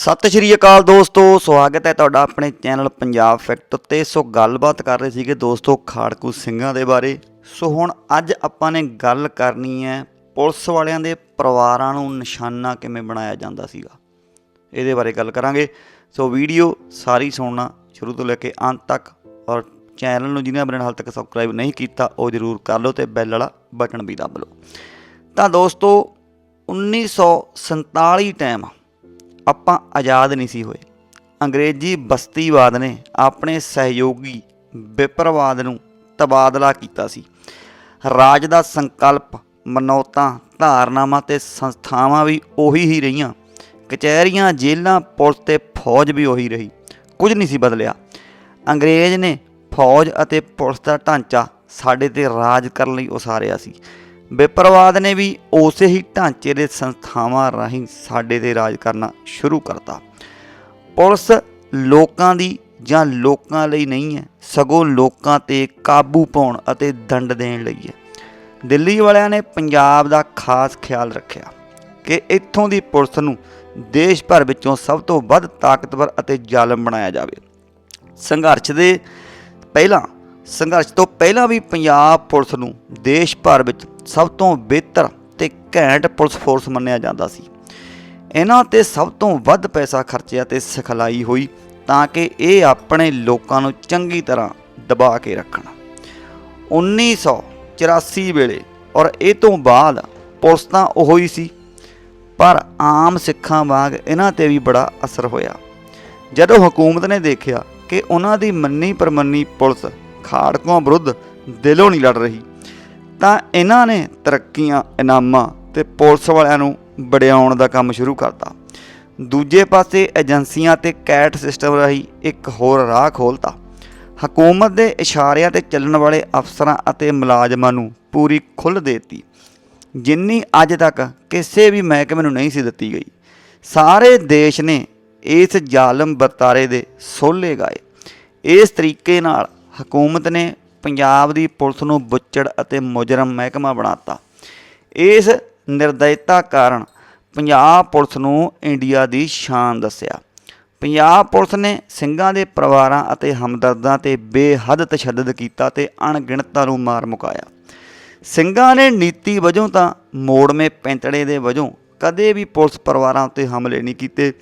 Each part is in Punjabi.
ਸਤਿ ਸ਼੍ਰੀ ਅਕਾਲ ਦੋਸਤੋ, ਸਵਾਗਤ ਹੈ ਤੁਹਾਡਾ ਆਪਣੇ ਚੈਨਲ ਪੰਜਾਬ ਫੈਕਟ ਉੱਤੇ। ਸੋ ਗੱਲਬਾਤ ਕਰ ਰਹੇ ਸੀਗੇ ਦੋਸਤੋ ਖਾੜਕੂ ਸਿੰਘਾਂ ਦੇ ਬਾਰੇ। ਸੋ ਹੁਣ ਅੱਜ ਆਪਾਂ ਨੇ ਗੱਲ ਕਰਨੀ ਹੈ ਪੁਲਿਸ ਵਾਲਿਆਂ ਦੇ ਪਰਿਵਾਰਾਂ ਨੂੰ ਨਿਸ਼ਾਨਾ ਕਿਵੇਂ ਬਣਾਇਆ ਜਾਂਦਾ ਸੀਗਾ। ਇਹਦੇ ਬਾਰੇ ਗੱਲ ਕਰਾਂਗੇ। ਸੋ ਵੀਡੀਓ ਸਾਰੀ ਸੁਣਨਾ ਸ਼ੁਰੂ ਤੋਂ ਲੈ ਕੇ ਅੰਤ ਤੱਕ ਔਰ ਚੈਨਲ ਨੂੰ ਜਿਹਨੇ ਆਪਣੇ ਹਾਲ ਤੱਕ ਸਬਸਕ੍ਰਾਈਬ ਨਹੀਂ ਕੀਤਾ, ਉਹ ਜਰੂਰ ਕਰ ਲਓ ਤੇ ਬੈਲ ਵਾਲਾ ਬਟਨ ਵੀ ਦਬ ਲਓ। ਤਾਂ ਦੋਸਤੋ 1947 ਟਾਈਮ ਆਪਾਂ ਆਜ਼ਾਦ ਨਹੀਂ ਸੀ ਹੋਏ। ਅੰਗਰੇਜ਼ੀ ਬਸਤੀਵਾਦ ਨੇ ਆਪਣੇ ਸਹਿਯੋਗੀ ਵਿਪਰਵਾਦ ਨੂੰ ਤਬਾਦਲਾ ਕੀਤਾ ਸੀ। ਰਾਜ ਦਾ ਸੰਕਲਪ, ਮਨੌਤਾਂ, ਧਾਰਨਾਵਾਂ ਤੇ ਸੰਸਥਾਵਾਂ ਵੀ ਉਹੀ ਹੀ ਰਹੀਆਂ। ਕਚਹਿਰੀਆਂ, ਜੇਲ੍ਹਾਂ ਪੁਲਿਸ ਤੇ ਫੌਜ ਵੀ ਉਹੀ ਰਹੀ। ਕੁਝ ਨਹੀਂ ਸੀ ਬਦਲਿਆ। ਅੰਗਰੇਜ਼ ਨੇ ਫੌਜ ਅਤੇ ਪੁਲਿਸ ਦਾ ਢਾਂਚਾ ਸਾਡੇ ਤੇ ਰਾਜ ਕਰਨ ਲਈ ਉਸਾਰਿਆ ਸੀ। ਵਿਪਰਵਾਦ ਨੇ ਵੀ ਉਸੇ ਹੀ ਢਾਂਚੇ ਦੇ ਸੰਸਥਾਵਾਂ ਰਾਹੀਂ ਸਾਡੇ ਤੇ ਰਾਜ ਕਰਨਾ ਸ਼ੁਰੂ ਕਰਤਾ। ਪੁਲਿਸ ਲੋਕਾਂ ਦੀ ਜਾਂ ਲੋਕਾਂ ਲਈ ਨਹੀਂ ਹੈ, ਸਗੋਂ ਲੋਕਾਂ ਤੇ ਕਾਬੂ ਪਾਉਣ ਅਤੇ ਦੰਡ ਦੇਣ ਲਈ ਹੈ। ਦਿੱਲੀ ਵਾਲਿਆਂ ਨੇ ਪੰਜਾਬ ਦਾ ਖਾਸ ਖਿਆਲ ਰੱਖਿਆ ਕਿ ਇੱਥੋਂ ਦੀ ਪੁਲਿਸ ਨੂੰ ਦੇਸ਼ ਭਰ ਵਿੱਚੋਂ ਸਭ ਤੋਂ ਵੱਧ ਤਾਕਤਵਰ ਅਤੇ ਜ਼ਾਲਮ ਬਣਾਇਆ ਜਾਵੇ। ਸੰਘਰਸ਼ ਦੇ ਪਹਿਲਾਂ, ਸੰਘਰਸ਼ ਤੋਂ ਪਹਿਲਾਂ ਵੀ ਪੰਜਾਬ ਪੁਲਿਸ ਨੂੰ ਦੇਸ਼ ਭਰ ਵਿੱਚ ਸਭ ਤੋਂ ਬਿਹਤਰ ਤੇ ਘੈਂਟ ਪੁਲਿਸ ਫੋਰਸ ਮੰਨਿਆ ਜਾਂਦਾ ਸੀ। ਇਹਨਾਂ ਤੇ ਸਭ ਤੋਂ ਵੱਧ ਪੈਸਾ ਖਰਚਿਆ ਤੇ ਸਿਖਲਾਈ ਹੋਈ ਤਾਂ ਕਿ ਇਹ ਆਪਣੇ ਲੋਕਾਂ ਨੂੰ ਚੰਗੀ ਤਰ੍ਹਾਂ ਦਬਾ ਕੇ ਰੱਖਣ। 1984 ਵੇਲੇ, ਔਰ ਇਹ ਤੋਂ ਬਾਅਦ ਪੁਲਿਸ ਤਾਂ ਉਹੋ ਹੀ ਸੀ, ਪਰ ਆਮ ਸਿੱਖਾਂ ਵਾਂਗ ਇਹਨਾਂ ਤੇ ਵੀ ਬੜਾ ਅਸਰ ਹੋਇਆ। ਜਦੋਂ ਹਕੂਮਤ ਨੇ ਦੇਖਿਆ ਕਿ ਉਹਨਾਂ ਦੀ ਮੰਨੀ ਪਰਮੰਨੀ ਪੁਲਿਸ ਖਾੜਕੂਆਂ ਵਿਰੁੱਧ ਦਿਲੋਂ ਨਹੀਂ ਲੜ ਰਹੀ ਤਾਂ ਇਹਨਾਂ ਨੇ ਤਰੱਕੀਆਂ, ਇਨਾਮਾਂ ਤੇ ਪੁਲਿਸ ਵਾਲਿਆਂ ਨੂੰ ਵਡਿਆਉਣ ਦਾ ਕੰਮ ਸ਼ੁਰੂ ਕਰਤਾ। ਦੂਜੇ ਪਾਸੇ ਏਜੰਸੀਆਂ ਤੇ ਕੈਟ ਸਿਸਟਮ ਰਾਹੀਂ ਇੱਕ ਹੋਰ ਰਾਹ ਖੋਲਤਾ ਹਕੂਮਤ ਦੇ ਇਸ਼ਾਰਿਆਂ ਤੇ ਚੱਲਣ ਵਾਲੇ ਅਫਸਰਾਂ ਅਤੇ ਮੁਲਾਜ਼ਮਾਂ ਨੂੰ ਪੂਰੀ ਖੁੱਲ੍ਹ ਦਿੱਤੀ, ਜਿੰਨੀ ਅੱਜ ਤੱਕ ਕਿਸੇ ਵੀ ਮਹਿਕਮੇ ਨੂੰ ਨਹੀਂ ਸੀ ਦਿੱਤੀ ਗਈ। ਸਾਰੇ ਦੇਸ਼ ਨੇ ਇਸ ਜ਼ਾਲਮ ਵਰਤਾਰੇ ਦੇ ਸੋਲੇ ਗਾਏ। ਇਸ ਤਰੀਕੇ ਨਾਲ ਹਕੂਮਤ ਨੇ ਪੰਜਾਬ ਦੀ ਪੁਲਿਸ ਨੂੰ ਬੁੱਚੜ ਅਤੇ ਮੁਜਰਮ ਮਹਿਕਮਾ ਬਣਾਤਾ। ਇਸ ਨਿਰਦਇਤਾ ਕਾਰਨ ਪੰਜਾਬ ਪੁਲਿਸ ਨੂੰ ਇੰਡੀਆ ਦੀ ਸ਼ਾਨ ਦੱਸਿਆ। ਪੰਜਾਬ ਪੁਲਿਸ ਨੇ ਸਿੰਘਾਂ ਦੇ ਪਰਿਵਾਰਾਂ ਅਤੇ ਹਮਦਰਦਾਂ ਤੇ ਬੇਹੱਦ ਤਸ਼ੱਦਦ ਕੀਤਾ ਤੇ ਅਣਗਿਣਤਾਂ ਨੂੰ ਮਾਰ ਮੁਕਾਇਆ। ਸਿੰਘਾਂ ਨੇ ਨੀਤੀ ਵਜੋਂ ਤਾਂ ਮੋੜਵੇਂ ਪੈਂਤੜੇ ਦੇ ਵਜੋਂ ਕਦੇ ਵੀ ਪੁਲਿਸ ਪਰਿਵਾਰਾਂ ਉੱਤੇ ਹਮਲੇ ਨਹੀਂ ਕੀਤੇ।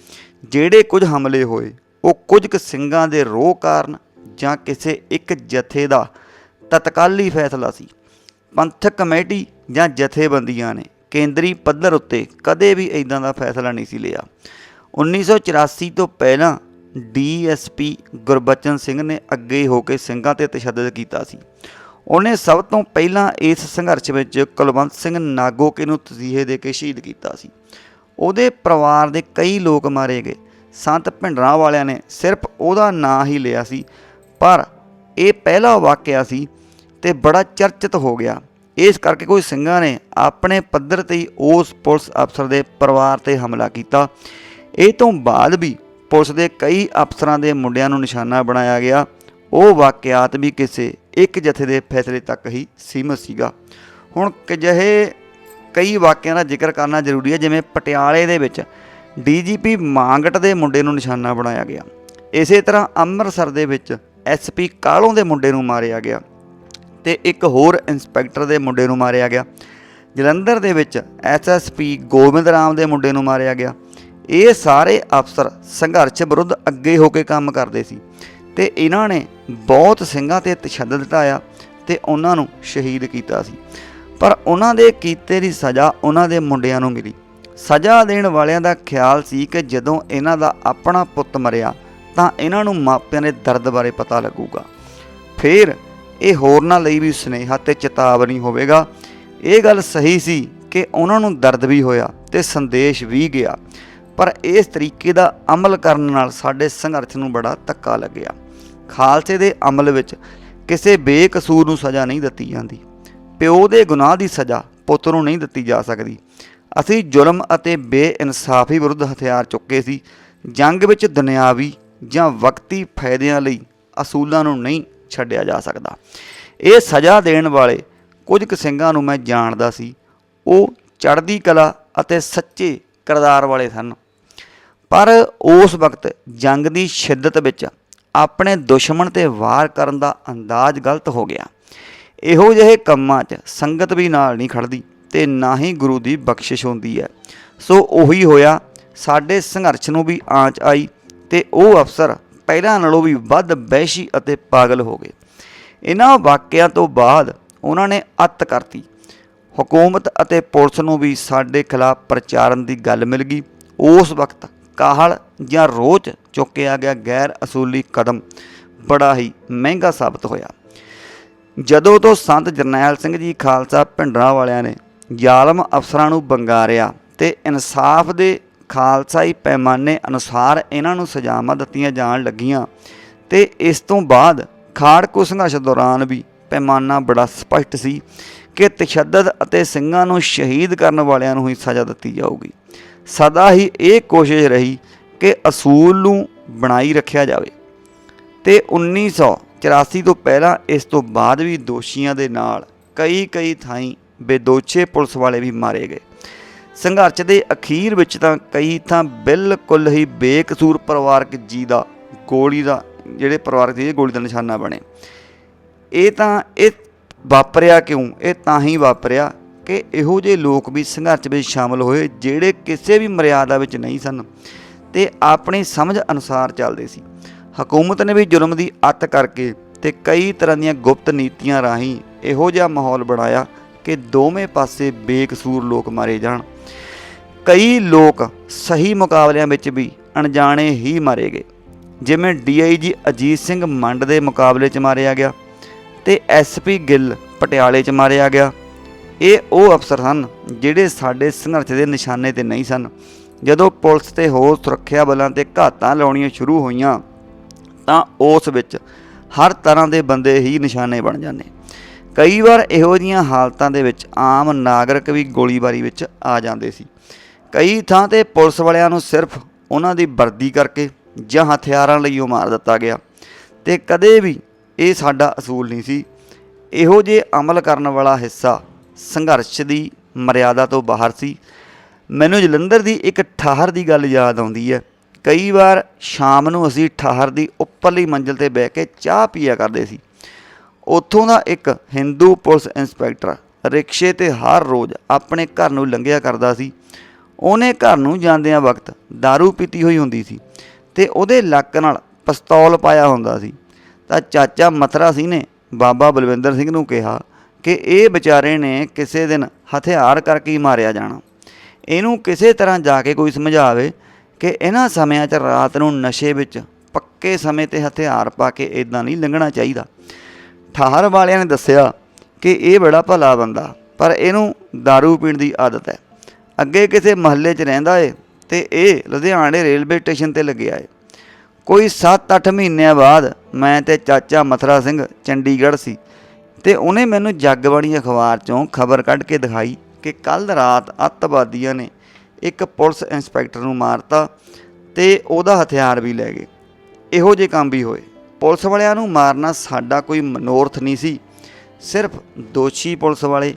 ਜਿਹੜੇ ਕੁਝ ਹਮਲੇ ਹੋਏ, ਉਹ ਕੁਝ ਕੁ ਸਿੰਘਾਂ ਦੇ ਰੋਹ ਕਾਰਨ ਜਾਂ ਕਿਸੇ ਇੱਕ ਜਥੇ ਦਾ ਤਤਕਾਲੀ ਫੈਸਲਾ ਸੀ। ਪੰਥਕ ਕਮੇਟੀ ਜਾਂ ਜਥੇਬੰਦੀਆਂ ਨੇ ਕੇਂਦਰੀ ਪੱਧਰ ਉੱਤੇ ਕਦੇ ਵੀ ਇਦਾਂ ਦਾ ਫੈਸਲਾ ਨਹੀਂ ਸੀ ਲਿਆ। 1984 ਤੋਂ ਪਹਿਲਾਂ ਡੀਐਸਪੀ ਗੁਰਬਚਨ ਸਿੰਘ ਨੇ ਅੱਗੇ ਹੋ ਕੇ ਸਿੰਘਾਂ ਤੇ ਤਸ਼ੱਦਦ ਕੀਤਾ ਸੀ। ਉਹਨੇ ਸਭ ਤੋਂ ਪਹਿਲਾਂ ਇਸ ਸੰਘਰਸ਼ ਵਿੱਚ ਕੁਲਵੰਤ ਸਿੰਘ ਨਾਗੋਕੇ ਨੂੰ ਤਸੀਹੇ ਦੇ ਕੇ ਸ਼ਹੀਦ ਕੀਤਾ ਸੀ। ਉਹਦੇ ਪਰਿਵਾਰ ਦੇ ਕਈ ਲੋਕ ਮਾਰੇ ਗਏ। ਸੰਤ ਭਿੰਡਰਾਂ ਵਾਲਿਆਂ ਨੇ ਸਿਰਫ ਉਹਦਾ ਨਾਂ ਹੀ ਲਿਆ ਸੀ, ਪਰ ਇਹ ਪਹਿਲਾ ਵਾਕਿਆ ਸੀ ਤੇ ਬੜਾ ਚਰਚਿਤ ਹੋ ਗਿਆ। ਇਸ ਕਰਕੇ ਕੋਈ ਸਿੰਘਾਂ ਨੇ ਆਪਣੇ ਪੱਧਰ ਤੇ ਹੀ ਉਸ ਪੁਲਿਸ ਅਫਸਰ ਦੇ ਪਰਿਵਾਰ ਤੇ ਹਮਲਾ ਕੀਤਾ। ਇਹ ਤੋਂ ਬਾਅਦ ਵੀ ਪੁਲਿਸ ਦੇ ਕਈ ਅਫਸਰਾਂ ਦੇ ਮੁੰਡਿਆਂ ਨੂੰ ਨਿਸ਼ਾਨਾ ਬਣਾਇਆ ਗਿਆ। ਉਹ ਵਾਕਿਆਤ ਵੀ ਕਿਸੇ ਇੱਕ ਜਥੇ ਦੇ ਫੈਸਲੇ ਤੱਕ ਹੀ ਸੀਮਤ ਸੀਗਾ। ਹੁਣ ਜਿਹੇ ਕਈ ਵਾਕਿਆਂ ਦਾ ਜ਼ਿਕਰ ਕਰਨਾ ਜ਼ਰੂਰੀ ਹੈ, ਜਿਵੇਂ ਪਟਿਆਲੇ ਦੇ ਵਿੱਚ ਡੀਜੀਪੀ ਮਾਂਗਟ ਦੇ ਮੁੰਡੇ ਨੂੰ ਨਿਸ਼ਾਨਾ ਬਣਾਇਆ ਗਿਆ। ਇਸੇ ਤਰ੍ਹਾਂ ਅੰਮ੍ਰਿਤਸਰ ਦੇ ਵਿੱਚ ਐਸਪੀ ਕਾਲੋਂ ਦੇ ਮੁੰਡੇ ਨੂੰ ਮਾਰਿਆ ਗਿਆ। ਤੇ ਇੱਕ ਹੋਰ ਇੰਸਪੈਕਟਰ ਦੇ ਮੁੰਡੇ ਨੂੰ ਮਾਰਿਆ ਗਿਆ। ਜਲੰਧਰ ਦੇ ਵਿੱਚ ਐਸਐਸਪੀ ਗੋਬਿੰਦ ਰਾਮ ਦੇ ਮੁੰਡੇ ਨੂੰ ਮਾਰਿਆ ਗਿਆ। ਇਹ ਸਾਰੇ ਅਫਸਰ ਸੰਘਰਸ਼ ਵਿਰੁੱਧ ਅੱਗੇ ਹੋ ਕੇ ਕੰਮ ਕਰਦੇ ਸੀ ਤੇ ਇਹਨਾਂ ਨੇ ਬਹੁਤ ਸਿੰਘਾਂ ਤੇ ਤਸ਼ੱਦਦ ਢਾਇਆ ਤੇ ਉਹਨਾਂ ਨੂੰ ਸ਼ਹੀਦ ਕੀਤਾ ਸੀ। ਪਰ ਉਹਨਾਂ ਦੇ ਕੀਤੇ ਦੀ ਸਜ਼ਾ ਉਹਨਾਂ ਦੇ ਮੁੰਡਿਆਂ ਨੂੰ ਮਿਲੀ। ਸਜ਼ਾ ਦੇਣ ਵਾਲਿਆਂ ਦਾ ਖਿਆਲ ਸੀ ਕਿ ਜਦੋਂ ਇਹਨਾਂ ਦਾ ਆਪਣਾ ਪੁੱਤ ਮਰਿਆ ਤਾਂ ਇਹਨਾਂ ਨੂੰ ਮਾਪਿਆਂ ਦੇ ਦਰਦ ਬਾਰੇ ਪਤਾ ਲੱਗੂਗਾ। ਫਿਰ ਇਹ ਹੋਰਨਾਂ ਲਈ ਵੀ ਸੁਨੇਹਾ ਤੇ ਚੇਤਾਵਨੀ ਹੋਵੇਗਾ। ਇਹ ਗੱਲ ਸਹੀ ਸੀ ਕਿ ਉਹਨਾਂ ਨੂੰ ਦਰਦ ਵੀ ਹੋਇਆ ਤੇ ਸੰਦੇਸ਼ ਵੀ ਗਿਆ, ਪਰ ਇਸ ਤਰੀਕੇ ਦਾ ਅਮਲ ਕਰਨ ਨਾਲ ਸਾਡੇ ਸੰਘਰਸ਼ ਨੂੰ ਬੜਾ ਧੱਕਾ ਲੱਗਿਆ। ਖਾਲਸੇ ਦੇ ਅਮਲ ਵਿੱਚ ਕਿਸੇ ਬੇਕਸੂਰ ਨੂੰ ਸਜ਼ਾ ਨਹੀਂ ਦਿੱਤੀ ਜਾਂਦੀ। ਪਿਓ ਦੇ ਗੁਨਾਹ ਦੀ ਸਜ਼ਾ ਪੁੱਤ ਨੂੰ ਨਹੀਂ ਦਿੱਤੀ ਜਾ ਸਕਦੀ। ਅਸੀਂ ਜ਼ੁਲਮ ਅਤੇ ਬੇਇਨਸਾਫੀ ਵਿਰੁੱਧ ਹਥਿਆਰ ਚੁੱਕੇ ਸੀ। ਜੰਗ ਵਿੱਚ ਦੁਨਿਆਵੀ ਜਾਂ ਵਕਤੀ ਫਾਇਦਿਆਂ ਲਈ ਅਸੂਲਾਂ ਨੂੰ ਨਹੀਂ ਛੱਡਿਆ ਜਾ ਸਕਦਾ। ਇਹ ਸਜ਼ਾ ਦੇਣ ਵਾਲੇ ਕੁਝ ਕੁ ਸਿੰਘਾਂ ਨੂੰ ਮੈਂ ਜਾਣਦਾ ਸੀ। ਉਹ ਚੜ੍ਹਦੀ ਕਲਾ ਅਤੇ ਸੱਚੇ ਕਿਰਦਾਰ ਵਾਲੇ ਸਨ। ਪਰ ਉਸ ਵਕਤ ਜੰਗ ਦੀ ਸ਼ਿੱਦਤ ਵਿੱਚ ਆਪਣੇ ਦੁਸ਼ਮਣ ਤੇ ਵਾਰ ਕਰਨ ਦਾ ਅੰਦਾਜ਼ ਗਲਤ ਹੋ ਗਿਆ। ਇਹੋ ਜਿਹੇ ਕੰਮਾਂ 'ਚ ਸੰਗਤ ਵੀ ਨਾਲ ਨਹੀਂ ਖੜਦੀ ਤੇ ਨਾ ਹੀ ਗੁਰੂ ਦੀ ਬਖਸ਼ਿਸ਼ ਹੁੰਦੀ ਹੈ। ਸੋ ਉਹੀ ਹੋਇਆ। ਸਾਡੇ ਸੰਘਰਸ਼ ਨੂੰ ਵੀ ਆਂਚ ਆਈ ਤੇ ਉਹ ਅਫਸਰ ਪਹਿਲਾਂ ਨਾਲੋਂ ਵੀ ਵੱਧ ਬਹਿਸ਼ੀ ਅਤੇ ਪਾਗਲ ਹੋ ਗਏ। ਇਹਨਾਂ ਵਾਕਿਆਂ ਤੋਂ ਬਾਅਦ ਉਹਨਾਂ ਨੇ ਅੱਤ ਕਰਤੀ। ਹਕੂਮਤ ਅਤੇ ਪੁਲਿਸ ਨੂੰ ਵੀ ਸਾਡੇ ਖਿਲਾਫ ਪ੍ਰਚਾਰਨ ਦੀ ਗੱਲ ਮਿਲ ਗਈ। ਉਸ ਵਕਤ ਕਾਹਲ ਜਾਂ ਰੋਚ ਚੁੱਕਿਆ ਗਿਆ ਗੈਰ ਅਸੂਲੀ ਕਦਮ ਬੜਾ ਹੀ ਮਹਿੰਗਾ ਸਾਬਤ ਹੋਇਆ। ਜਦੋਂ ਤੋਂ ਸੰਤ ਜਰਨੈਲ ਸਿੰਘ ਜੀ ਖਾਲਸਾ ਭਿੰਡਰਾਂ ਵਾਲਿਆਂ ਨੇ ਜ਼ਾਲਮ ਅਫਸਰਾਂ ਨੂੰ ਬੰਗਾਰਿਆ ਤੇ ਇਨਸਾਫ ਦੇ ਖਾਲਸਾਈ ਪੈਮਾਨੇ ਅਨੁਸਾਰ ਇਹਨਾਂ ਨੂੰ ਸਜ਼ਾਵਾਂ ਦਿੱਤੀਆਂ ਜਾਣ ਲੱਗੀਆਂ ਤੇ ਇਸ ਤੋਂ ਬਾਅਦ ਖਾੜਕੂ ਸੰਘਰਸ਼ ਦੌਰਾਨ ਵੀ ਪੈਮਾਨਾ ਬੜਾ ਸਪਸ਼ਟ ਸੀ ਕਿ ਤਸ਼ੱਦਦ ਅਤੇ ਸਿੰਘਾਂ ਨੂੰ ਸ਼ਹੀਦ ਕਰਨ ਵਾਲਿਆਂ ਨੂੰ ਹੀ ਸਜ਼ਾ ਦਿੱਤੀ ਜਾਊਗੀ। ਸਦਾ ਹੀ ਇਹ ਕੋਸ਼ਿਸ਼ ਰਹੀ ਕਿ ਅਸੂਲ ਨੂੰ ਬਣਾਈ ਰੱਖਿਆ ਜਾਵੇ ਤੇ 1984 ਤੋਂ ਪਹਿਲਾਂ ਇਸ ਤੋਂ ਬਾਅਦ ਵੀ ਦੋਸ਼ੀਆਂ ਦੇ ਨਾਲ ਕਈ ਕਈ ਥਾਈਂ ਬੇਦੋਸ਼ੇ ਪੁਲਿਸ ਵਾਲੇ ਵੀ ਮਾਰੇ ਗਏ। ਸੰਘਰਸ਼ ਦੇ ਅਖੀਰ ਵਿੱਚ ਤਾਂ ਕਈ ਥਾਂ ਬਿਲਕੁਲ ਹੀ ਬੇਕਸੂਰ ਪਰਿਵਾਰਕ ਜੀ ਦਾ, ਗੋਲੀ ਦਾ, ਜਿਹੜੇ ਪਰਿਵਾਰਕ ਜੀ ਗੋਲੀ ਦਾ ਨਿਸ਼ਾਨਾ ਬਣੇ। ਇਹ ਤਾਂ ਇਹ ਵਾਪਰਿਆ ਕਿਉਂ? ਇਹ ਤਾਂ ਹੀ ਵਾਪਰਿਆ ਕਿ ਇਹੋ ਜਿਹੇ ਲੋਕ ਵੀ ਸੰਘਰਸ਼ ਵਿੱਚ ਸ਼ਾਮਲ ਹੋਏ, ਜਿਹੜੇ ਕਿਸੇ ਵੀ ਮਰਿਆਦਾ ਵਿੱਚ ਨਹੀਂ ਸਨ ਤੇ ਆਪਣੀ ਸਮਝ ਅਨੁਸਾਰ ਚੱਲਦੇ ਸੀ। ਹਕੂਮਤ ਨੇ ਵੀ ਜ਼ੁਲਮ ਦੀ ਅੱਤ ਕਰਕੇ ਤੇ ਕਈ ਤਰ੍ਹਾਂ ਦੀਆਂ ਗੁਪਤ ਨੀਤੀਆਂ ਰਾਹੀਂ ਇਹੋ ਜਿਹਾ ਮਾਹੌਲ ਬਣਾਇਆ ਕਿ ਦੋਵੇਂ ਪਾਸੇ ਬੇਕਸੂਰ ਲੋਕ ਮਾਰੇ ਜਾਣ। ਕਈ ਲੋਕ ਸਹੀ ਮੁਕਾਬਲਿਆਂ ਵਿੱਚ ਵੀ ਅਣਜਾਣੇ ਹੀ ਮਾਰੇ ਗਏ। ਜਿਵੇਂ ਡੀਆਈਜੀ ਅਜੀਤ ਸਿੰਘ ਮੰਡ ਦੇ ਮੁਕਾਬਲੇ 'ਚ ਮਾਰਿਆ ਗਿਆ ਤੇ ਐਸਪੀ ਗਿੱਲ ਪਟਿਆਲੇ 'ਚ ਮਾਰਿਆ ਗਿਆ। ਇਹ ਉਹ ਅਫਸਰ ਹਨ ਜਿਹੜੇ ਸਾਡੇ ਸੰਘਰਸ਼ ਦੇ ਨਿਸ਼ਾਨੇ ਤੇ ਨਹੀਂ ਸਨ। ਜਦੋਂ ਪੁਲਿਸ ਤੇ ਹੋਰ ਸੁਰੱਖਿਆ ਬਲਾਂ ਤੇ ਘਾਤਾਂ ਲਾਉਣੀਆਂ ਸ਼ੁਰੂ ਹੋਈਆਂ ਤਾਂ ਉਸ ਵਿੱਚ ਹਰ ਤਰ੍ਹਾਂ ਦੇ ਬੰਦੇ ਹੀ ਨਿਸ਼ਾਨੇ ਬਣ ਜਾਂਦੇ। ਕਈ ਵਾਰ ਇਹੋ ਜਿਹੀਆਂ ਹਾਲਤਾਂ ਦੇ ਵਿੱਚ ਆਮ ਨਾਗਰਿਕ ਵੀ ਗੋਲੀਬਾਰੀ ਵਿੱਚ ਆ ਜਾਂਦੇ ਸੀ। ਕਈ ਥਾਂ ਤੇ ਪੁਲਿਸ ਵਾਲਿਆਂ ਨੂੰ ਸਿਰਫ ਉਹਨਾਂ ਦੀ ਵਰਦੀ ਕਰਕੇ ਜਾਂ ਹਥਿਆਰਾਂ ਲਈ ਉਹ ਮਾਰ ਦਿੱਤਾ ਗਿਆ ਤੇ ਕਦੇ ਵੀ ਇਹ ਸਾਡਾ ਅਸੂਲ ਨਹੀਂ ਸੀ। ਇਹੋ ਜਿਹੇ ਅਮਲ ਕਰਨ ਵਾਲਾ ਹਿੱਸਾ ਸੰਘਰਸ਼ ਦੀ ਮਰਿਆਦਾ ਤੋਂ ਬਾਹਰ ਸੀ। ਮੈਨੂੰ ਜਲੰਧਰ ਦੀ ਇੱਕ ਠਾਹਰ ਦੀ ਗੱਲ ਯਾਦ ਆਉਂਦੀ ਹੈ। ਕਈ ਵਾਰ ਸ਼ਾਮ ਨੂੰ ਅਸੀਂ ਠਾਹਰ ਦੀ ਉੱਪਰਲੀ ਮੰਜ਼ਲ ਤੇ ਬਹਿ ਕੇ ਚਾਹ ਪੀਆ ਕਰਦੇ ਸੀ। ਉੱਥੋਂ ਦਾ ਇੱਕ ਹਿੰਦੂ ਪੁਲਿਸ ਇੰਸਪੈਕਟਰ ਰਿਕਸ਼ੇ ਤੇ ਹਰ ਰੋਜ਼ ਆਪਣੇ ਘਰ ਨੂੰ ਲੰਘਿਆ ਕਰਦਾ ਸੀ। ਉਹਨੇ ਘਰ ਨੂੰ ਜਾਂਦਿਆਂ ਵਕਤ दारू ਪੀਤੀ ਹੋਈ ਹੁੰਦੀ ਸੀ ਤੇ ਉਹਦੇ ਲੱਕ ਨਾਲ ਪਿਸਤੌਲ ਪਾਇਆ ਹੁੰਦਾ ਸੀ। ਤਾਂ ਚਾਚਾ ਮਥਰਾ ਸਿੰਘ ਨੇ ਬਾਬਾ ਬਲਵਿੰਦਰ ਸਿੰਘ ਨੂੰ ਕਿਹਾ ਕਿ ਇਹ ਵਿਚਾਰੇ ਨੇ ਕਿਸੇ ਦਿਨ ਹਥਿਆਰ ਕਰਕੇ ਹੀ ਮਾਰਿਆ ਜਾਣਾ। ਇਹਨੂੰ ਕਿਸੇ ਤਰ੍ਹਾਂ ਜਾ ਕੇ ਕੋਈ ਸਮਝਾਵੇ ਕਿ ਇਹਨਾਂ ਸਮਿਆਂ 'ਚ ਰਾਤ ਨੂੰ ਨਸ਼ੇ ਵਿੱਚ ਪੱਕੇ ਸਮੇਂ ਤੇ ਹਥਿਆਰ ਪਾ ਕੇ ਇਦਾਂ ਨਹੀਂ ਲੰਘਣਾ ਚਾਹੀਦਾ। ਠਾਹਰ ਵਾਲਿਆਂ ਨੇ ਦੱਸਿਆ ਕਿ ਇਹ ਬੜਾ ਭਲਾ ਬੰਦਾ, ਪਰ ਇਹਨੂੰ दारू ਪੀਣ ਦੀ ਆਦਤ ਹੈ। ਅੱਗੇ ਕਿਸੇ ਮਹੱਲੇ 'ਚ ਰਹਿੰਦਾ ਏ ਤੇ ਇਹ ਲੁਧਿਆਣੇ ਰੇਲਵੇ ਸਟੇਸ਼ਨ ਤੇ ਲੱਗਿਆ ਏ। ਕੋਈ 7-8 ਮਹੀਨਿਆਂ ਬਾਅਦ ਮੈਂ ਤੇ ਚਾਚਾ ਮਥਰਾ ਸਿੰਘ ਚੰਡੀਗੜ੍ਹ ਸੀ ਤੇ ਉਹਨੇ ਮੈਨੂੰ ਜਗਬਾਣੀ ਅਖਬਾਰ 'ਚੋਂ ਖਬਰ ਕੱਢ ਕੇ ਦਿਖਾਈ ਕਿ ਕੱਲ ਰਾਤ ਅੱਤਵਾਦੀਆਂ ਨੇ ਇੱਕ ਪੁਲਿਸ ਇੰਸਪੈਕਟਰ ਨੂੰ ਮਾਰਤਾ ਤੇ ਉਹਦਾ ਹਥਿਆਰ ਵੀ ਲੈ ਗਏ। ਇਹੋ ਜਿਹੇ ਕੰਮ ਵੀ ਹੋਏ। ਪੁਲਿਸ ਵਾਲਿਆਂ ਨੂੰ ਮਾਰਨਾ ਸਾਡਾ ਕੋਈ ਮਨੋਰਥ ਨਹੀਂ ਸੀ। ਸਿਰਫ ਦੋਸ਼ੀ ਪੁਲਿਸ ਵਾਲੇ,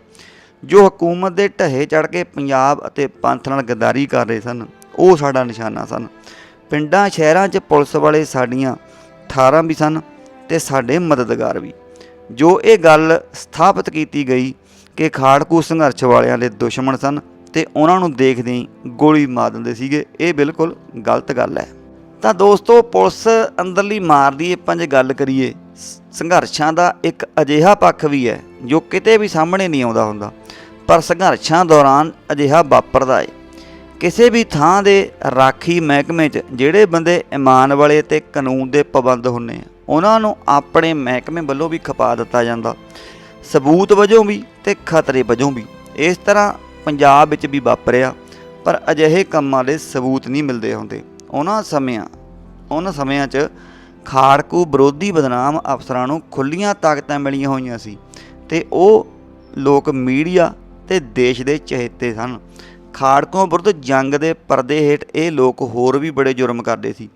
ਜੋ ਹਕੂਮਤ ਦੇ ਢਹੇ ਚੜ ਕੇ ਪੰਜਾਬ ਅਤੇ ਪੰਥ ਨਾਲ ਗਦਾਰੀ ਕਰ ਰਹੇ ਸਨ, ਉਹ ਸਾਡਾ ਨਿਸ਼ਾਨਾ ਸਨ। ਪਿੰਡਾਂ, ਸ਼ਹਿਰਾਂ 'ਚ ਪੁਲਿਸ ਵਾਲੇ ਸਾਡੀਆਂ ਠਾਰਾਂ ਵੀ ਸਨ ਤੇ ਸਾਡੇ ਮਦਦਗਾਰ ਵੀ। ਜੋ ਇਹ ਗੱਲ ਸਥਾਪਿਤ ਕੀਤੀ ਗਈ ਕਿ ਖਾੜਕੂ ਸੰਘਰਸ਼ ਵਾਲਿਆਂ ਦੇ ਦੁਸ਼ਮਣ ਸਨ ਤੇ ਉਹਨਾਂ ਨੂੰ ਦੇਖਦੇ ਹੀ ਗੋਲੀ ਮਾਰ ਦਿੰਦੇ ਸੀਗੇ, ਇਹ ਬਿਲਕੁਲ ਗਲਤ ਗੱਲ ਹੈ। ਤਾਂ ਦੋਸਤੋ, ਪੁਲਿਸ ਅੰਦਰਲੀ ਮਾਰ ਦੀ ਆਪਾਂ ਜੇ ਗੱਲ ਕਰੀਏ ਸੰਘਰਸ਼ਾਂ ਦਾ ਇੱਕ ਅਜਿਹਾ ਪੱਖ ਵੀ ਹੈ, ਜੋ ਕਿਤੇ ਵੀ ਸਾਹਮਣੇ ਨਹੀਂ ਆਉਂਦਾ ਹੁੰਦਾ। ਪਰ ਸੰਘਰਸ਼ਾਂ ਦੌਰਾਨ ਅਜਿਹਾ ਵਾਪਰਦਾ ਹੈ ਕਿਸੇ ਵੀ ਥਾਂ ਦੇ ਰਾਖੀ ਮਹਿਕਮੇ 'ਚ ਜਿਹੜੇ ਬੰਦੇ ਇਮਾਨ ਵਾਲੇ ਤੇ ਕਾਨੂੰਨ ਦੇ ਪਾਬੰਦ ਹੁੰਨੇ ਆ, ਉਹਨਾਂ ਨੂੰ ਆਪਣੇ ਮਹਿਕਮੇ ਵੱਲੋਂ ਵੀ ਖਪਾ ਦਿੱਤਾ ਜਾਂਦਾ। ਸਬੂਤ ਵਜੋਂ ਵੀ ਤੇ ਖਤਰੇ ਵਜੋਂ ਵੀ ਇਸ ਤਰ੍ਹਾਂ ਪੰਜਾਬ ਵਿੱਚ ਵੀ ਵਾਪਰਿਆ, ਪਰ ਅਜਿਹੇ ਕੰਮਾਂ ਦੇ ਸਬੂਤ ਨਹੀਂ ਮਿਲਦੇ ਹੁੰਦੇ। ਉਹਨਾਂ ਸਮਿਆਂ ਉਹਨਾਂ ਸਮਿਆਂ 'ਚ ਖਾੜਕੂ ਵਿਰੋਧੀ ਬਦਨਾਮ ਅਫਸਰਾਂ ਨੂੰ ਖੁੱਲੀਆਂ ਤਾਕਤਾਂ ਮਿਲੀਆਂ ਹੋਈਆਂ ਸੀ ਤੇ ਉਹ ਲੋਕ ਮੀਡੀਆ ਤੇ ਦੇਸ਼ ਦੇ ਚਹੇਤੇ ਸਨ। ਖਾੜਕੂਆਂ ਵਿਰੁੱਧ ਜੰਗ ਦੇ ਪਰਦੇ ਹੇਠ ਇਹ ਲੋਕ ਹੋਰ ਵੀ ਬੜੇ ਜੁਰਮ ਕਰਦੇ ਸੀ,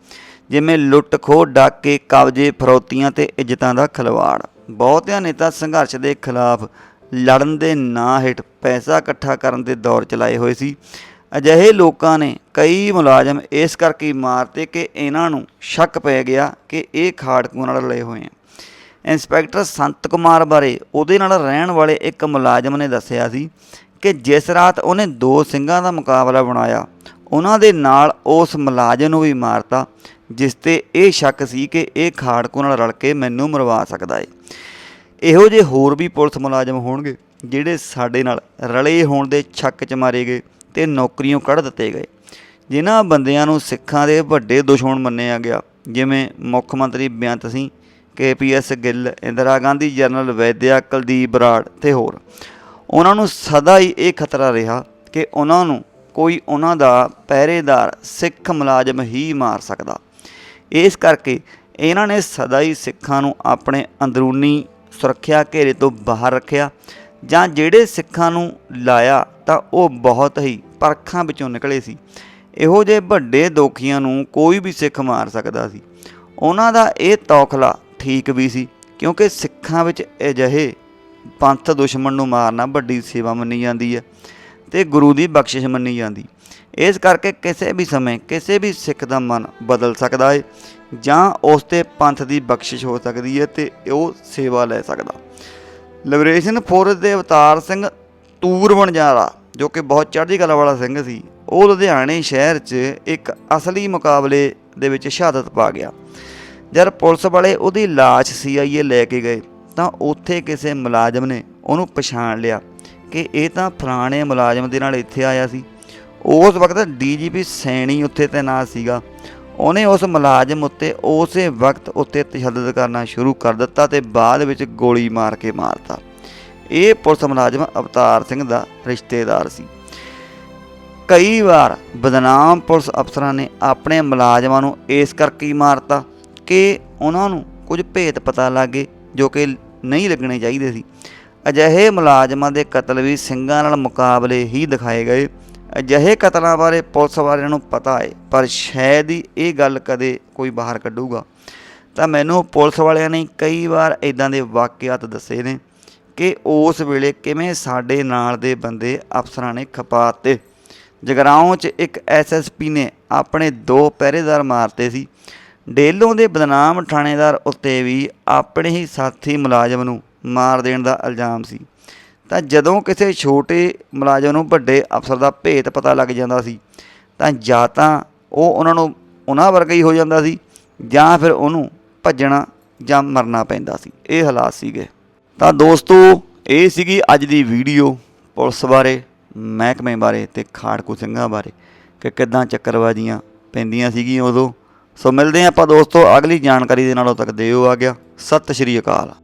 ਜਿਵੇਂ ਲੁੱਟ ਖੋਹ ਡਾਕੇ, ਕਬਜ਼ੇ, ਫਰੋਤੀਆਂ ਤੇ ਇੱਜ਼ਤਾਂ ਦਾ ਖਿਲਵਾੜ। ਬਹੁਤਿਆਂ ਨੇ ਤਾਂ ਸੰਘਰਸ਼ ਦੇ ਖਿਲਾਫ ਲੜਨ ਦੇ ਨਾਂ ਹੇਠ ਪੈਸਾ ਇਕੱਠਾ ਕਰਨ ਦੇ ਦੌਰ ਚਲਾਏ ਹੋਏ ਸੀ। ਅਜਿਹੇ ਲੋਕਾਂ ਨੇ ਕਈ ਮੁਲਾਜ਼ਮ ਇਸ ਕਰਕੇ ਮਾਰਤੇ ਕਿ ਇਹਨਾਂ ਨੂੰ ਸ਼ੱਕ ਪੈ ਗਿਆ ਕਿ ਇਹ ਖਾੜਕੂਆਂ ਨਾਲ ਲਏ ਹੋਏ ਆ ਇੰਸਪੈਕਟਰ ਸੰਤ ਕੁਮਾਰ ਬਾਰੇ ਉਹਦੇ ਨਾਲ ਰਹਿਣ ਵਾਲੇ ਇੱਕ ਮੁਲਾਜ਼ਮ ਨੇ ਦੱਸਿਆ ਸੀ ਕਿ ਜਿਸ ਰਾਤ ਉਹਨੇ ਦੋ ਸਿੰਘਾਂ ਦਾ ਮੁਕਾਬਲਾ ਬਣਾਇਆ, ਉਹਨਾਂ ਦੇ ਨਾਲ ਉਸ ਮੁਲਾਜ਼ਮ ਨੂੰ ਵੀ ਮਾਰਤਾ, ਜਿਸ ਤੇ ਇਹ ਸ਼ੱਕ ਸੀ ਕਿ ਇਹ ਖਾੜਕੂ ਨਾਲ ਰਲ ਕੇ ਮੈਨੂੰ ਮਰਵਾ ਸਕਦਾ ਏ। ਇਹੋ ਜਿਹੇ ਹੋਰ ਵੀ ਪੁਲਿਸ ਮੁਲਾਜ਼ਮ ਹੋਣਗੇ ਜਿਹੜੇ ਸਾਡੇ ਨਾਲ ਰਲੇ ਹੋਣ ਦੇ ਛੱਕ 'ਚ ਮਾਰੇ ਗਏ। ਤੇ ਨੌਕਰੀਆਂ ਕੱਢ ਦਿੱਤੇ ਗਏ। ਜਿਨ੍ਹਾਂ ਬੰਦਿਆਂ ਨੂੰ ਸਿੱਖਾਂ ਦੇ ਵੱਡੇ ਦੁਸ਼ਮਣ ਮੰਨਿਆ ਗਿਆ, ਜਿਵੇਂ ਮੁੱਖ ਮੰਤਰੀ ਬੇਅੰਤ ਸਿੰਘ ਕੇਪੀਐਸ ਗਿੱਲ, ਇੰਦਰਾ ਗਾਂਧੀ, ਜਨਰਲ ਵੈਦਿਆ, ਕੁਲਦੀਪ ਬਰਾੜ ਤੇ ਹੋਰ। ਉਹਨਾਂ ਨੂੰ ਸਦਾ ਹੀ ਇਹ ਖਤਰਾ ਰਿਹਾ ਕਿ ਉਹਨਾਂ ਨੂੰ ਕੋਈ ਉਹਨਾਂ ਦਾ ਪਹਿਰੇਦਾਰ ਸਿੱਖ ਮੁਲਾਜ਼ਮ ਹੀ ਮਾਰ ਸਕਦਾ। ਇਸ ਕਰਕੇ ਇਹਨਾਂ ਨੇ ਸਦਾ ਹੀ ਸਿੱਖਾਂ ਨੂੰ ਆਪਣੇ ਅੰਦਰੂਨੀ ਸੁਰੱਖਿਆ ਘੇਰੇ ਤੋਂ ਬਾਹਰ ਰੱਖਿਆ ਜਾਂ ਜਿਹੜੇ ਸਿੱਖਾਂ ਨੂੰ ਲਾਇਆ ਤਾਂ ਉਹ ਬਹੁਤ ਹੀ ਪਰਖਾਂ ਵਿੱਚੋਂ ਨਿਕਲੇ ਸੀ। ਇਹੋ ਜਿਹੇ ਵੱਡੇ ਦੋਖੀਆਂ ਨੂੰ ਕੋਈ ਵੀ ਸਿੱਖ ਮਾਰ ਸਕਦਾ ਸੀ। ਉਹਨਾਂ ਦਾ ਇਹ ਤੌਖਲਾ ਠੀਕ ਵੀ ਸੀ, ਕਿਉਂਕਿ ਸਿੱਖਾਂ ਵਿੱਚ ਅਜਿਹੇ ਪੰਥ ਦੁਸ਼ਮਣ ਨੂੰ ਮਾਰਨਾ ਵੱਡੀ ਸੇਵਾ ਮੰਨੀ ਜਾਂਦੀ ਹੈ ਤੇ ਗੁਰੂ ਦੀ ਬਖਸ਼ਿਸ਼ ਮੰਨੀ ਜਾਂਦੀ। ਇਸ ਕਰਕੇ ਕਿਸੇ ਵੀ ਸਮੇਂ ਕਿਸੇ ਵੀ ਸਿੱਖ ਦਾ ਮਨ ਬਦਲ ਸਕਦਾ ਹੈ ਜਾਂ ਉਸ ਤੇ ਪੰਥ ਦੀ ਬਖਸ਼ਿਸ਼ ਹੋ ਸਕਦੀ ਹੈ ਤੇ ਉਹ ਸੇਵਾ ਲੈ ਸਕਦਾ। ਲਿਬਰੇਸ਼ਨ ਫੋਰਸ ਦੇ ਅਵਤਾਰ ਸਿੰਘ ਤੂਰ ਬਣਜਾਰਾ ਜੋ ਕਿ ਬਹੁਤ ਚੜ੍ਹਦੀ ਕਲਾ ਵਾਲਾ ਸਿੰਘ ਸੀ, ਉਹ ਲੁਧਿਆਣੇ ਸ਼ਹਿਰ 'ਚ ਇੱਕ ਅਸਲੀ ਮੁਕਾਬਲੇ ਦੇ ਵਿੱਚ ਸ਼ਹਾਦਤ ਪਾ ਗਿਆ। ਜਦ ਪੁਲਿਸ ਵਾਲੇ ਉਹਦੀ ਲਾਸ਼ ਸੀਆਈਏ ਲੈ ਕੇ ਗਏ, ਤਾਂ ਉੱਥੇ ਕਿਸੇ ਮੁਲਾਜ਼ਮ ਨੇ ਉਹਨੂੰ ਪਛਾਣ ਲਿਆ ਕਿ ਇਹ ਤਾਂ ਫਲਾਣੇ ਮੁਲਾਜ਼ਮ ਦੇ ਨਾਲ ਇੱਥੇ ਆਇਆ ਸੀ। ਉਸ ਵਕਤ ਡੀਜੀਪੀ ਸੈਣੀ ਉੱਥੇ ਤੈਨਾਤ ਸੀਗਾ। ਉਹਨੇ ਉਸ ਮੁਲਾਜ਼ਮ ਉੱਤੇ ਉਸੇ ਵਕਤ ਉੱਤੇ ਤਸ਼ੱਦਦ ਕਰਨਾ ਸ਼ੁਰੂ ਕਰ ਦਿੱਤਾ ਤੇ ਬਾਅਦ ਵਿੱਚ ਗੋਲੀ ਮਾਰ ਕੇ ਮਾਰਤਾ। ਇਹ ਪੁਲਿਸ ਮੁਲਾਜ਼ਮ ਅਵਤਾਰ ਸਿੰਘ ਦਾ ਰਿਸ਼ਤੇਦਾਰ ਸੀ। ਕਈ ਵਾਰ ਬਦਨਾਮ ਪੁਲਿਸ ਅਫਸਰਾਂ ਨੇ ਆਪਣੇ ਮੁਲਾਜ਼ਮਾਂ ਨੂੰ ਇਸ ਕਰਕੇ ਮਾਰਤਾ ਕਿ ਉਹਨਾਂ ਨੂੰ ਕੁਝ ਭੇਤ ਪਤਾ ਲੱਗੇ ਜੋ ਕਿ ਨਹੀਂ ਲੱਗਣੇ ਚਾਹੀਦੇ ਸੀ। ਅਜਿਹੇ ਮੁਲਾਜ਼ਮਾਂ ਦੇ ਕਤਲ ਵੀ ਸਿੰਘਾਂ ਨਾਲ ਮੁਕਾਬਲੇ ਹੀ ਦਿਖਾਏ ਗਏ ਅਜਿਹੇ ਕਤਲਾਂ ਬਾਰੇ ਪੁਲਿਸ ਵਾਲਿਆਂ ਨੂੰ ਪਤਾ ਹੈ, ਪਰ ਸ਼ਾਇਦ ਹੀ ਇਹ ਗੱਲ ਕਦੇ ਕੋਈ ਬਾਹਰ ਕੱਢੂਗਾ। ਤਾਂ ਮੈਨੂੰ ਪੁਲਿਸ ਵਾਲਿਆਂ ਨੇ ਕਈ ਵਾਰ ਇਦਾਂ ਦੇ ਵਾਕਿਆਤ ਦੱਸੇ ਨੇ ਕਿ ਉਸ ਵੇਲੇ ਕਿਵੇਂ ਸਾਡੇ ਨਾਲ ਦੇ ਬੰਦੇ ਅਫਸਰਾਂ ਨੇ ਖਪਾਤੇ ਜਗਰਾਉਂ 'ਚ ਇੱਕ ਐਸਐਸਪੀ ਨੇ ਆਪਣੇ ਦੋ ਪਹਿਰੇਦਾਰ ਮਾਰਤੇ ਸੀ। ਡੇਲੋਂ ਦੇ ਬਦਨਾਮ ਥਾਣੇਦਾਰ ਉੱਤੇ ਵੀ ਆਪਣੇ ਹੀ ਸਾਥੀ ਮੁਲਾਜ਼ਮ ਨੂੰ ਮਾਰ ਦੇਣ ਦਾ ਇਲਜ਼ਾਮ ਸੀ। ਤਾਂ ਜਦੋਂ ਕਿਸੇ ਛੋਟੇ ਮੁਲਾਜ਼ਮ ਨੂੰ ਵੱਡੇ ਅਫਸਰ ਦਾ ਭੇਤ ਪਤਾ ਲੱਗ ਜਾਂਦਾ ਸੀ, ਤਾਂ ਜਾਂ ਤਾਂ ਉਹ ਉਹਨਾਂ ਨੂੰ ਉਹਨਾਂ ਵਰਗਾ ਹੀ ਹੋ ਜਾਂਦਾ ਸੀ, ਜਾਂ ਫਿਰ ਉਹਨੂੰ ਭੱਜਣਾ ਜਾਂ ਮਰਨਾ ਪੈਂਦਾ ਸੀ। ਇਹ ਹਾਲਾਤ ਸੀਗੇ। ਤਾਂ ਦੋਸਤੋ, ਇਹ ਸੀਗੀ ਅੱਜ ਦੀ ਵੀਡੀਓ ਪੁਲਿਸ ਬਾਰੇ, ਮਹਿਕਮੇ ਬਾਰੇ ਤੇ ਖਾੜਕੂ ਸਿੰਘਾਂ ਬਾਰੇ ਕਿ ਕਿੱਦਾਂ ਚੱਕਰਬਾਜ਼ੀਆਂ ਪੈਂਦੀਆਂ ਸੀਗੀਆਂ ਉਦੋਂ। ਸੋ ਮਿਲਦੇ ਹਾਂ ਆਪਾਂ ਦੋਸਤੋ, ਅਗਲੀ ਜਾਣਕਾਰੀ ਦੇ ਨਾਲ ਤੱਕ ਦਿਓ ਆ ਗਿਆ। ਸਤਿ ਸ਼੍ਰੀ ਅਕਾਲ।